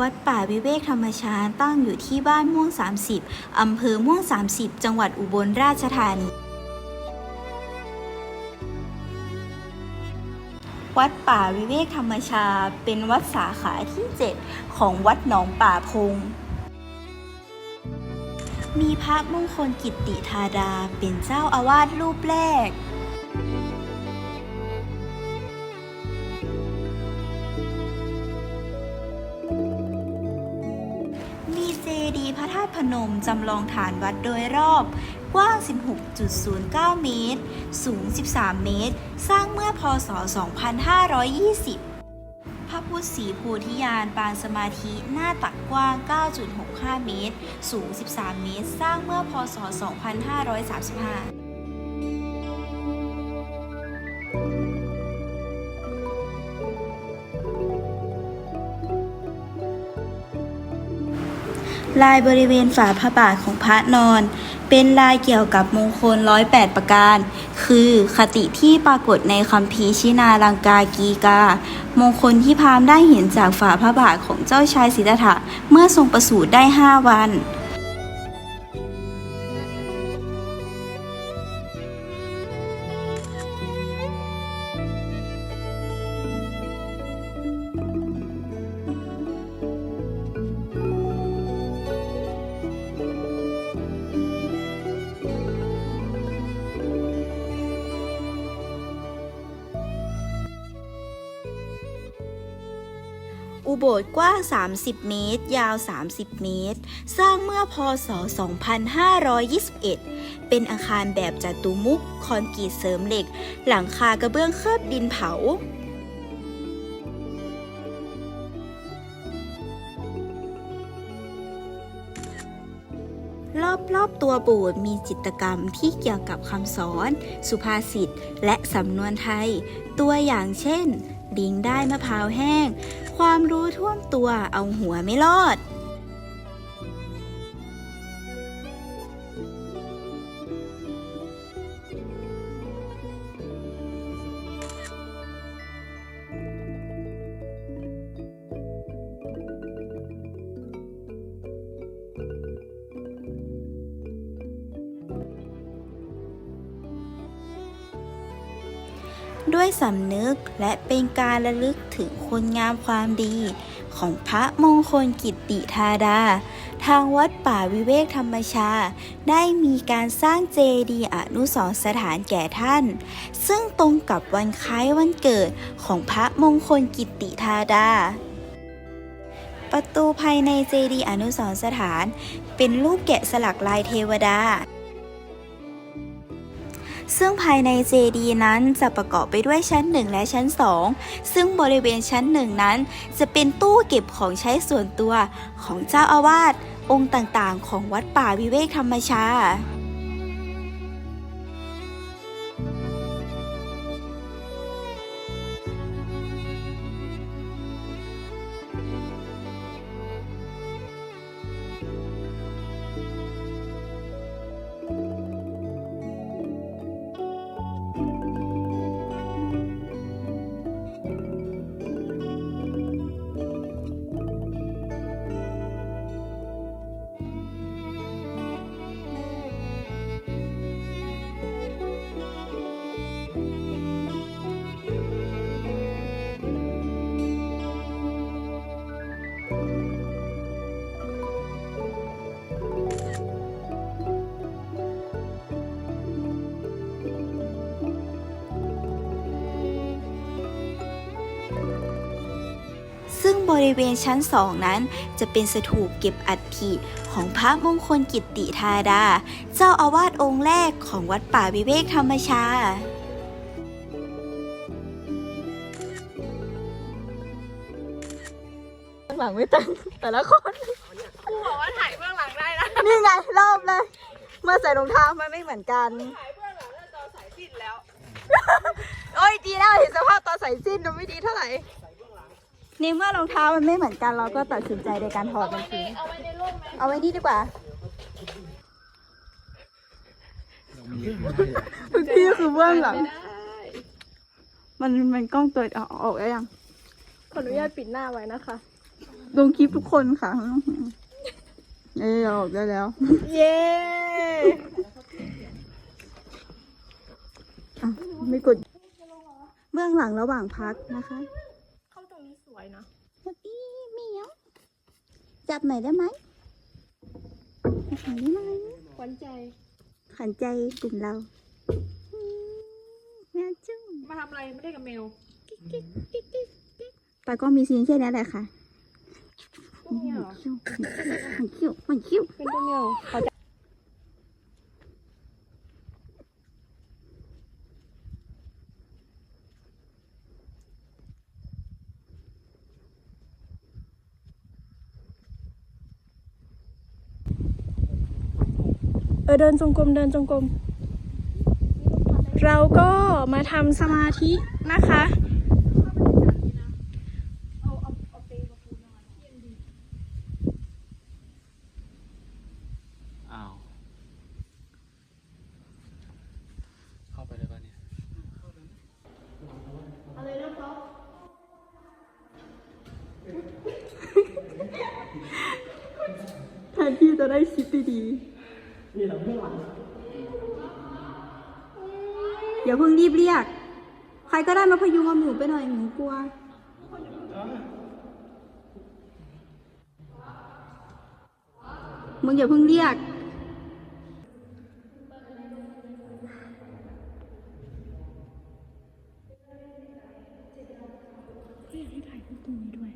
วัดป่าวิเวกธรรมชาติตั้งอยู่ที่บ้านม่วง 30 อำเภอม่วง 30 จังหวัดอุบลราชธานี วัดป่าวิเวกธรรมชาติเป็นวัดสาขาที่ 7 ของวัดหนองป่าพง มีพระมงคลกิตติธาดาเป็นเจ้าอาวาสรูปแรก ธาตุพนมจำลองฐานวัดโดยรอบ กว้าง 16.09 เมตร สูง 13 เมตร สร้างเมื่อพศ 2520 พระพุทธสีโพธิยานปางสมาธิหน้าตักกว้าง 9.65 เมตร สูง 13 เมตร สร้างเมื่อพศ 2535 ลายบริเวณฝาพระบาทของพระนอน เป็นลายเกี่ยวกับมงคลร้อยแปดประการ คือคติที่ปรากฏในคัมภีร์ชินาลังกากีกา มงคลที่พราหมณ์ได้เห็นจากฝาพระบาทของเจ้าชายสิทธัตถะเมื่อทรงประสูติได้ห้าวัน อุโบสถกว้าง 30 เมตร ยาว 30 เมตร สร้างเมื่อพศ 2521 เป็นอาคารแบบจัตุมุก คอนกรีตเสริมเหล็ก หลังคากระเบื้องเคลือบดินเผารอบๆตัวโบสถ์มีจิตกรรมที่เกี่ยวกับคำสอน สุภาษิต และสำนวนไทย ตัวอย่างเช่น ลิงได้มะพร้าวแห้ง ความรู้ท่วมตัวเอาหัวไม่รอด ด้วยสำนึกและเป็นการระลึกถึงคุณงามความดี ของพระมงคลกิตติธาดา ทางวัดป่าวิเวกธรรมชา ได้มีการสร้างเจดีย์อนุสรณ์สถานแก่ท่าน ซึ่งตรงกับวันคล้ายวันเกิดของพระมงคลกิตติธาดา ประตูภายในเจดีย์อนุสรณ์สถาน เป็นรูปแกะสลักลายเทวดา ซึ่งภายในเจดีย์นั้นจะประกอบไปด้วยชั้น 1 และชั้น 2 ซึ่งบริเวณชั้น 1 นั้น จะเป็นตู้เก็บของใช้ส่วนตัวของเจ้าอาวาสองค์ต่างๆ ของวัดป่าวิเวกธรรมชา ซึ่งบริเวณชั้นสองนั้น จะเป็นสถูปเก็บอัฐิของพระมงคลกิตติธาดา เจ้าอาวาสองค์แรกของวัดป่าวิเวกธรรมชาข้างหลังไม่แต่งแต่ละคนครูบอกว่าถ่ายเบื้องหลังได้นะนี่ไงรอบเลย เมื่อใส่รองเท้ามันไม่เหมือนกันถ่ายเบื้องหลังแล้วจอสายสิ้นแล้ว โอ้ยดีแล้วเห็นสภาพตอนใส่สิ้นมันไม่ดีเท่าไหร่ ในเมื่อรองเท้ามันไม่เหมือนกันเราก็ตัดสินใจในการถอดมันทิ้งเอาไว้ในร่มไหมเอาไว้นี่ดีกว่าทุกที่คือเบื้องหลังไม่ได้มันมันกล้องตัวเอาออกได้ยังขออนุญาตปิดหน้าไว้นะคะลงคลิปทุกคนค่ะเอ้ยออกได้แล้ว เย้อะไม่กดเบื้องหลังระหว่างพักนะคะเข้า ตรงนี้สวยนะสวัสดีเหมียว จับหน่อยได้ไหมจับหน่อยได้ไหมขวัญใจขันใจกลุ่มเราอืมแม่จุ้งมาทำอะไรไม่ได้กับเมลแต่ก็มีซีนแค่นี้แหละค่ะพวกนี้เหรอมันคิ้วมันคิ้วเป็นตัวเมลขอจะ ออเดินจงกรมเดินจงกรมเราก็มาทำสมาธินะคะ อ้าว เข้าไปเลยป่ะเนี่ยแทนที่จะได้ชิปดีๆ อย่าเพิ่งรีบเรียก ใครก็ได้มาพยุงเอาหมูไปหน่อยหมูกลัว มึงอย่าเพิ่งเรียกให้ถ่ายรูปตรงนี้ด้วย